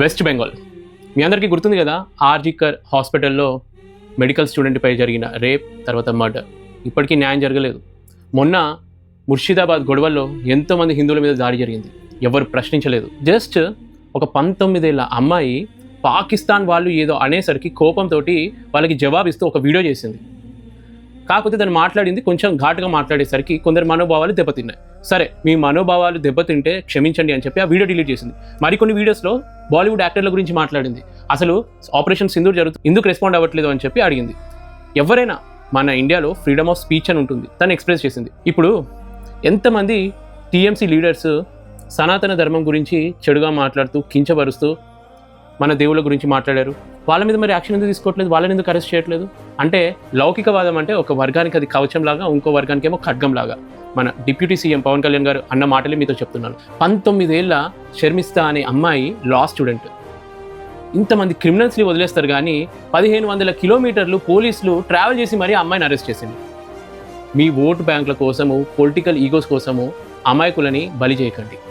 West Bengal. మీ అందరికీ గుర్తుంది కదా ఆర్జికర్ హాస్పిటల్లో మెడికల్ స్టూడెంట్పై జరిగిన రేప్ తర్వాత మర్డర్. ఇప్పటికీ న్యాయం జరగలేదు. మొన్న ముర్షిదాబాద్ గొడవల్లో ఎంతోమంది హిందువుల మీద దాడి జరిగింది. ఎవరు ప్రశ్నించలేదు. జస్ట్ ఒక పంతొమ్మిదేళ్ళ అమ్మాయి పాకిస్తాన్ వాళ్ళు ఏదో అనేసరికి కోపంతో వాళ్ళకి జవాబిస్తూ ఒక వీడియో చేసింది. కాకపోతే దాన్ని మాట్లాడింది కొంచెం ఘాటుగా మాట్లాడేసరికి కొందరు మనోభావాలు దెబ్బతిన్నాయి. సరే మీ మనోభావాలు దెబ్బతింటే క్షమించండి అని చెప్పి ఆ వీడియో డిలీట్ చేసింది. మరికొన్ని వీడియోస్లో బాలీవుడ్ యాక్టర్ల గురించి మాట్లాడింది. అసలు ఆపరేషన్ సింధూర్ జరుగుతుంది ఎందుకు రెస్పాండ్ అవ్వట్లేదు అని చెప్పి అడిగింది. ఎవరైనా మన ఇండియాలో ఫ్రీడమ్ ఆఫ్ స్పీచ్ అని ఉంటుంది. తను ఎక్స్ప్రెస్ చేసింది. ఇప్పుడు ఎంతమంది టీఎంసీ లీడర్స్ సనాతన ధర్మం గురించి చెడుగా మాట్లాడుతూ కించపరుస్తూ మన దేవుళ్ళ గురించి మాట్లాడారు. వాళ్ళ మీద మరి యాక్షన్ ఎందుకు తీసుకోవట్లేదు? వాళ్ళని ఎందుకు అరెస్ట్ చేయట్లేదు? అంటే లౌకికవాదం అంటే ఒక వర్గానికి అది కవచం లాగా ఇంకో వర్గానికి ఏమో ఖడ్గం లాగా మన డిప్యూటీ సీఎం పవన్ కళ్యాణ్ గారు అన్న మాటలే మీతో చెప్తున్నాను. పంతొమ్మిదేళ్ళ షర్మిస్తా అనే అమ్మాయి లా స్టూడెంట్ ఇంతమంది క్రిమినల్స్ని వదిలేస్తారు కానీ పదిహేను వందల కిలోమీటర్లు పోలీసులు ట్రావెల్ చేసి మరీ అమ్మాయిని అరెస్ట్ చేసింది. మీ ఓటు బ్యాంకుల కోసము పొలిటికల్ ఈగోస్ కోసము అమాయకులని బలి చేయకండి.